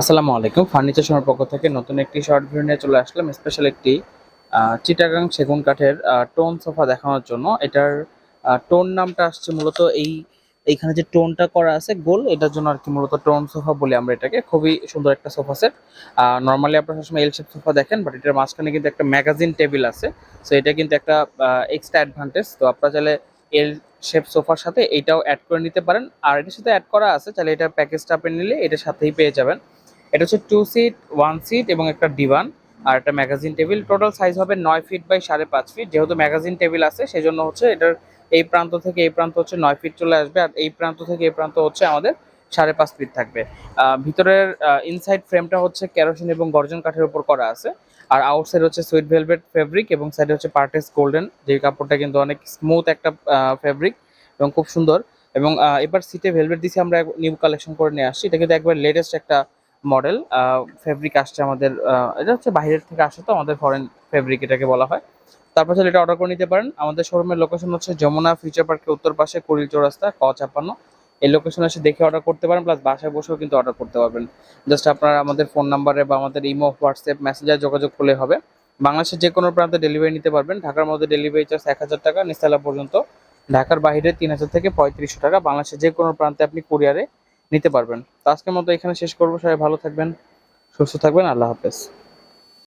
আসসালামু আলাইকুম। ফার্নিচার শোনার পক্ষ থেকে নতুন একটি শর্ট ভিডিও নিয়ে চলে আসলাম স্পেশাল একটি চিটাগাং সেগুন কাঠের টোন সোফা দেখানোর জন্য। এটার টোন নামটা আসছে মূলত এই, এইখানে যে টোনটা করা আছে গোল, এটার জন্য আর কি মূলত টোন সোফা বলি আমরা এটাকে। খুবই সুন্দর একটা সোফা সেট। নর্মালি আপনারা সবসময় এল শেপ সোফা দেখেন বাট এটার মাঝখানে কিন্তু একটা ম্যাগাজিন টেবিল আছে। সো এটা কিন্তু একটা এক্সট্রা অ্যাডভান্টেজ তো আপনারা চাইলে এল শেপ সোফার সাথে এটাও অ্যাড করে নিতে পারেন। আর এটার সাথে অ্যাড করা আছে তাহলে এটা প্যাকেজটা আপনি নিলে এটার সাথেই পেয়ে যাবেন। এটা হচ্ছে টু সিট ওয়ান সিট এবং একটা ডিভান আর একটা ম্যাগাজিন টেবিল টোটাল সাইজ হবে নয় ফিট বাই সাড়ে পাঁচ ফিট যেহেতু ম্যাগাজিন টেবিল আছে সেই জন্য হচ্ছে এটার এই প্রান্ত থেকে এই প্রান্ত হচ্ছে নয় ফিট চলে আসবে আর এই প্রান্ত থেকে এই প্রান্ত হচ্ছে আমাদের সাড়ে পাঁচ ফিট থাকবে। ভিতরের ইনসাইড ফ্রেমটা হচ্ছে কেরোসিন এবং গর্জন কাঠের উপর করা আছে। আর আউটসাইড হচ্ছে সুইট ভেলভেট ফেব্রিক এবং সাইডে হচ্ছে পার্টেস গোল্ডেন যে কাপড়টা কিন্তু অনেক স্মুথ একটা ফেব্রিক এবং খুব সুন্দর। এবং এবার সিটে ভেলভেট দিছি আমরা নিউ কালেকশন করে নিয়ে আসছি। এটা কিন্তু একবার লেটেস্ট একটা মডেল ফেব্রিক আসছে আমাদের এটা হচ্ছে বাইরের থেকে আসে তো, আমাদের ফরেন ফেব্রিক এটাকে বলা হয়। তারপর চাইলে এটা অর্ডার করে নিতে পারেন। আমাদের শোরুমের লোকেশন হচ্ছে যমুনা ফিউচার পার্কের উত্তর পাশে কুড়িল চৌরাস্তা, ক ছাপ্পান্ন। এই লোকেশনে এসে দেখে অর্ডার করতে পারেন প্লাস বাসায় বসেও কিন্তু অর্ডার করতে পারবেন। জাস্ট আপনারা আমাদের ফোন নাম্বারে বা আমাদের ইমো হোয়াটসঅ্যাপ মেসেঞ্জার যোগাযোগ করলে হবে। বাংলাদেশের যে কোনো প্রান্তে ডেলিভারি নিতে পারবেন। ঢাকার মধ্যে ডেলিভারি চার্জ এক হাজার টাকা, নিস্তালা পর্যন্ত। ঢাকার বাইরে তিন হাজার থেকে পঁয়ত্রিশশো টাকা। বাংলাদেশের যে কোনো প্রান্তে আপনি কুরিয়ারে নিতে পারবেন। তো আজকের মতো এখানে শেষ করব। সবাই ভালো থাকবেন, সুস্থ থাকবেন। আল্লাহ হাফেজ।